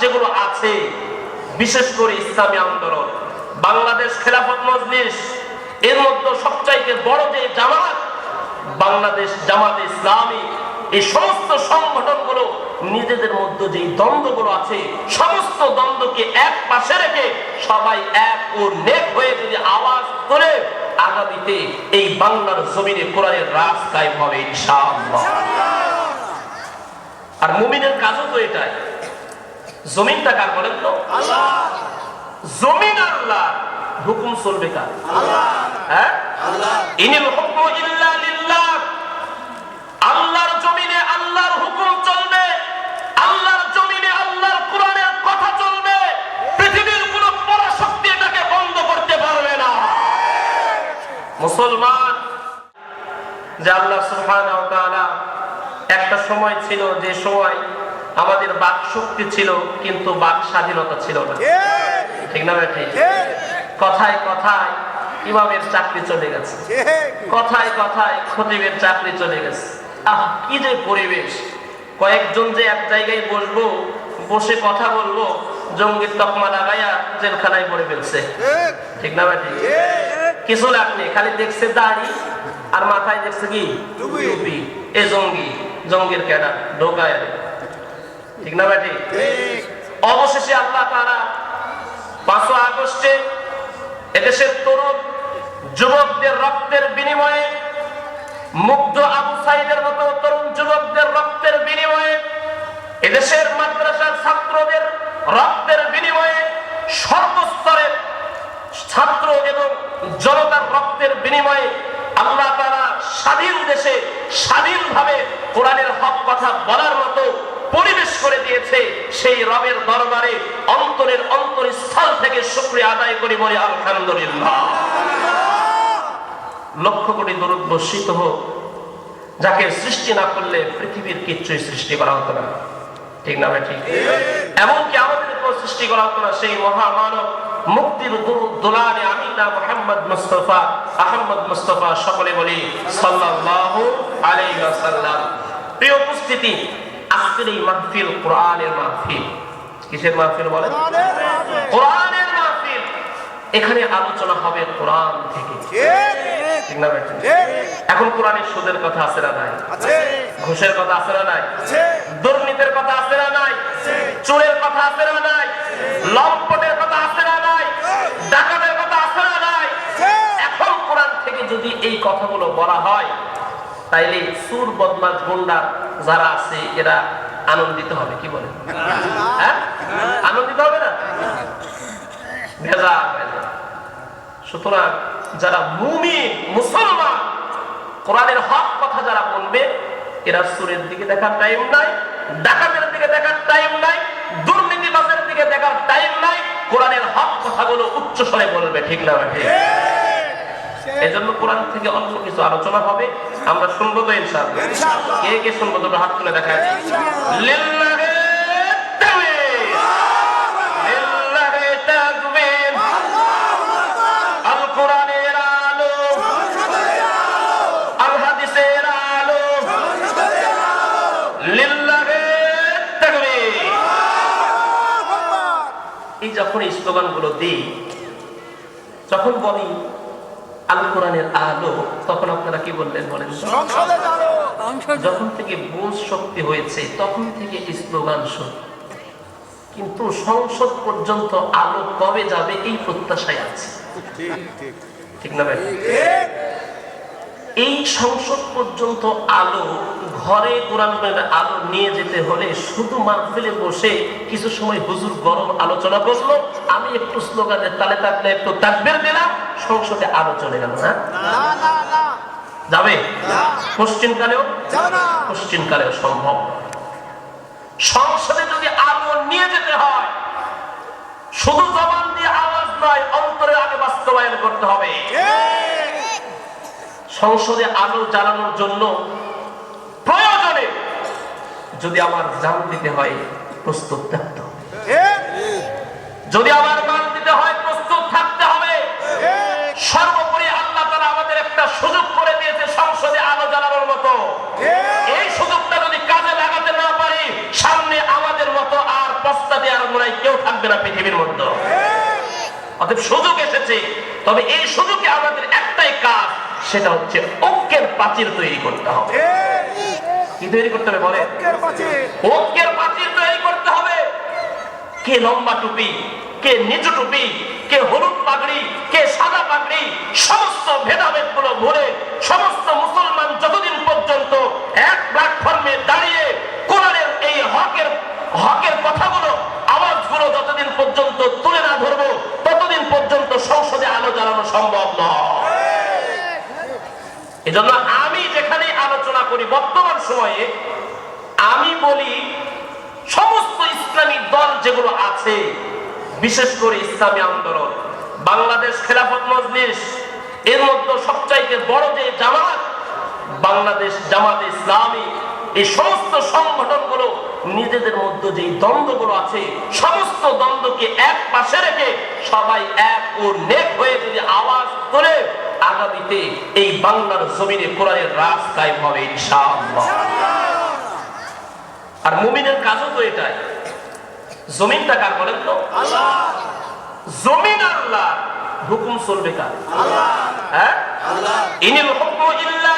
যেগুলো আছে, বিশেষ করে ইসলামী আন্দোলন, বাংলাদেশ খেলাফত মজলিস, এর মধ্যে সবচাইতে বড় যে জামাত, বাংলাদেশ জামাত ইসলামী, এই সমস্ত সংগঠনগুলো নিজেদের মধ্যে যে দ্বন্দ্বগুলো আছে, সমস্ত দ্বন্দ্বকে এক পাশে রেখে সবাই এক ও নেক হয়ে যদি আওয়াজ তোলে, আগামীতে এই বাংলার জমিনে কোরআনের কায়েম হবে ইনশাআল্লাহ। আর মুমিনের কাজও তো এটাই। জমিনটা কার বলেন তো? জমিন আল্লাহ। হুকুম চলবে কার? হ্যাঁ? ইনিল হুকমু ইল্লা লিল্লাহ। আল্লাহর জমিনে আল্লাহর হুকুম চলবে। আল্লাহর জমিনে আল্লাহর কোরআনের কথা চলবে। পৃথিবীর কোন পরাশক্তি এটাকে বন্ধ করতে পারবে না। মুসলমান, যে আল্লাহ সুবহানাহু ওয়া তাআলা একটা সময় ছিল, যে সময় আমাদের বাক শক্তি ছিল কিন্তু বাক স্বাধীনতা ছিল না। ঠিক না ভাই? ঠিক কথায় কথায় ইমামের চাকরি চলে গেছে। কথায় কথায় খতিবের চাকরি চলে গেছে। আহ কি যে পরিবেশ! কয়েকজন যে এক জায়গায় বসবো বসে কথা বলব জঙ্গির তকমা লাগাইয়া জেলখানায় পড়ে ফেলছে। ঠিক না ভাই? কিছু লাভ নেই খালি দেখছে দাড়ি আর মাথায় দেখছে কি? টুপি। এ জঙ্গি জঙ্গির ক্যাডার ঢোকায় ঠিক না ভাই? অবশেষে আল্লাহ তারা পাঁচশো আগস্টে এদেশের তরুণ যুবকদের রক্তের বিনিময়ে মুগ্ধ আবু সাইদের মতো তরুণ যুবকদের রক্তের বিনিময়ে এদেশের মাদ্রাসার ছাত্রদের রক্তের বিনিময়ে সর্বস্তরের ছাত্র এবং জনতার রক্তের বিনিময়ে আল্লাহ তারা স্বাধীন দেশে স্বাধীনভাবে কোরআনের হক কথা বলার মতো পরিবেশ করে দিয়েছে সেই রবের দরবারে অন্তরের অন্তরস্থল থেকে শুক্রিয়া আদায় করি বলি আলহামদুলিল্লাহ। লক্ষ কোটি দরুদ হোক, যাকে সৃষ্টি না করলে পৃথিবীর কিচ্ছুই সৃষ্টি করা হতো না। ঠিক না ঠিক? এমনকি আমাদেরকেও সৃষ্টি করা হতো না সেই মহামানব মুক্তির দুলানে আমিনা মোহাম্মদ মুস্তফা আহমদ মুস্তফা সকলে বলি আলাইহি ওয়াসাল্লাম। প্রিয় উপস্থিতি আজকের এই মাহফিল কোরআনের মাহফিল। কিসের মাহফিল বলেন? কোরআনের মাহফিল। এখানে আলোচনা হবে কোরআন থেকে। ঠিক। না এখন কোরআনের সুদের কথা আছে না নাই? ঘুষের কথা আছে না নাই? দুর্নীতির কথা আছে না নাই? চোরের কথা আছে না নাই? লম্পটের কথা আছে না নাই? ডাকাতের কথা আছে না নাই? এখন কোরআন থেকে যদি এই কথাগুলো বলা হয় তাইলে সুর বদমাস গুন্ডা যারা আছে, এরা আনন্দিত হবে, কি বলে হ্যাঁ? আনন্দিত হবে না? ভেজা সুতরাং যারা মুমিন, মুসলমান, কোরআনের হক কথা যারা বলবে, এরা সুরের দিকে দেখার টাইম নাই, ডাকাতের দিকে দেখার টাইম নাই, দুর্নীতিবাজের দিকে দেখার টাইম নাই, কোরআনের হক কথাগুলো উচ্চ স্বরে বলবে, ঠিক না ভাই? এই জন্য কোরআন থেকে অল্প কিছু আলোচনা হবে। আমরা শুনব তো ইনশাআল্লাহ। কে কে শুনব? দুটো হাত তুলে দেখা এই যখন এই স্লোগানগুলো দিই যখন বলি আল কোরআনের আলো তখন আপনারা কি বললেন বলেন? যখন থেকে বোঝ শক্তি হয়েছে তখন থেকে স্লোগান শুরু কিন্তু সংসদ পর্যন্ত আলো কবে যাবে এই প্রত্যাশায় আছে। ঠিক না ভাই? এই সংসদ পর্যন্ত আলো, ঘরে কোরআন আলো নিয়ে যেতে হলে শুধু মাহফিলে বসে কিছু সময় হুজুর গরম আলোচনা করল আমি একটু স্লোগানের তালে তাকলে একটু তাকবের দিলাম, সংসদে আলো চলে গেল না? যাবে? পশ্চিমকালেও? পশ্চিমকালেও সম্ভব। সংসদে যদি আলো নিয়ে যেতে হয়, শুধু জবান দিয়ে আওয়াজ নয়, অন্তরে আগে বাস্তবায়ন করতে হবে। সংসদে আলো জ্বালানোর জন্য প্রয়োজনে যদি আমার জান দিতে হয়, প্রস্তুত থাকতে হবে। যদি আমার মান দিতে হয়, প্রস্তুত থাকতে হবে। সর্বোপরি আল্লাহ তারা আমাদের একটা সুযোগ করে দিয়েছে সংসদে আলো জ্বালানোর মতো। এই সুযোগটা যদি কাজে লাগাতে না পারি, সামনে আমাদের মতো আর পস্তা দেওয়ার থাকবে না পৃথিবীর মধ্যে। অতএব সুযোগ এসেছে। তবে এই সুযোগে আমাদের একটাই কাজ সেটা হচ্ছে ঐক্যের প্রাচীর তৈরি করতে হবে। কি তৈরি করতে হবে বলে ঐক্যের প্রাচীর তৈরি করতে হবে। কে লম্বা টুপি কে নিচু টুপি কে হলুদ পাগড়ি কে সাদা পাগড়ি সমস্ত ভেদাভেদগুলো ভরে সমস্ত মুসলমান যতদিন পর্যন্ত এক প্ল্যাটফর্মে দাঁড়িয়ে কোরআনের এই হকের হকের কথাগুলো আওয়াজগুলো যতদিন পর্যন্ত তুলে না ধরবো ততদিন পর্যন্ত সংসদে আলো জ্বালানো সম্ভব নয় এজন্য আমি যেখানে আলোচনা করি বর্তমান সময়ে, আমি বলি সমস্ত ইসলামী দল যেগুলো আছে, বিশেষ করে ইসলামী আন্দোলন, বাংলাদেশ খেলাফত মজলিস, এর মধ্যে সবচাইতে বড় যে জামাত, বাংলাদেশ জামাত ইসলামী, এই সমস্ত সংগঠনগুলো নিজেদের মধ্যে যে দ্বন্দ্বগুলো আছে, সমস্ত দ্বন্দ্বকে এক পাশে রেখে সবাই এক ও নেক হয়ে যদি আওয়াজ আগামীতে এই বাংলার জমিনে কোরআনের রাজ কায়েম হবে ইনশাআল্লাহ। আর মুমিনের কাজও তো এটাই। জমিনটা কার বলেন তো? জমিন আল্লাহ হুকুম চলবে কার? হ্যাঁ? ইনিল হুকমু ইল্লা